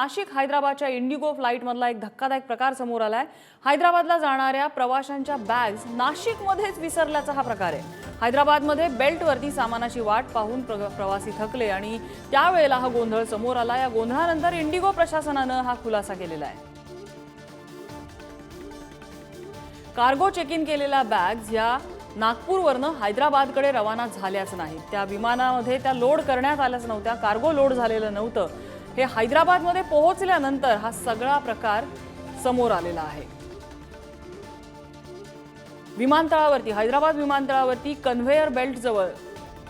नाशिक हैदराबादच्या इंडिगो फ्लाईटमधला एक धक्कादायक प्रकार समोर आलाय. हैदराबादला जाणाऱ्या प्रवाशांच्या बॅग्स नाशिकमध्येच विसरल्याचा हा प्रकार आहे. हैदराबादमध्ये बेल्टवरती सामानाची वाट पाहून प्रवासी थकले आणि त्यावेळेला हा गोंधळ समोर आला या गोंधळानंतर इंडिगो प्रशासनानं हा खुलासा केलेला आहे. कार्गो चेक इन केलेल्या बॅग्स या नागपूरवरनं हैदराबादकडे रवाना झाल्याच नाहीत त्या विमानामध्ये त्या लोड करण्यात आल्याच नव्हत्या कार्गो लोड झालेलं नव्हतं. हे हैदराबादमध्ये पोहोचल्यानंतर हा सगळा प्रकार समोर आलेला आहे. विमानतळावरती हैदराबाद विमानतळावरती कन्व्हेयर बेल्ट जवळ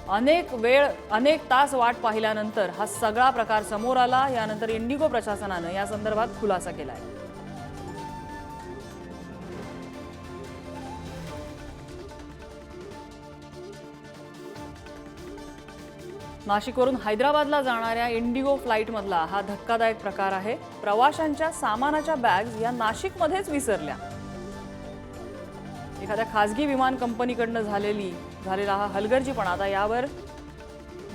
अनेक वेळ अनेक तास वाट पाहिल्यानंतर हा सगळा प्रकार समोर आला. यानंतर इंडिगो प्रशासनानं या संदर्भात खुलासा केला आहे नाशिकवरून हैदराबादला जाणाऱ्या इंडिगो फ्लाईटमधला हा धक्कादायक प्रकार आहे. प्रवाशांच्या सामानाच्या बॅग्स या नाशिकमध्येच विसरल्या. एखाद्या खासगी विमान कंपनीकडनं झालेली झालेला हा हलगर्जीपणा आता यावर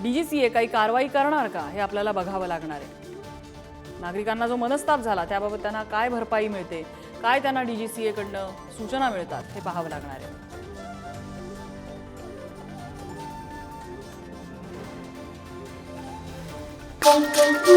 डीजीसीए काही कारवाई करणार का हे आपल्याला बघावं लागणार आहे. नागरिकांना जो मनस्ताप झाला त्याबाबत त्यांना काय भरपाई मिळते काय त्यांना डीजीसीएकडनं सूचना मिळतात हे पाहावं लागणार आहे. Música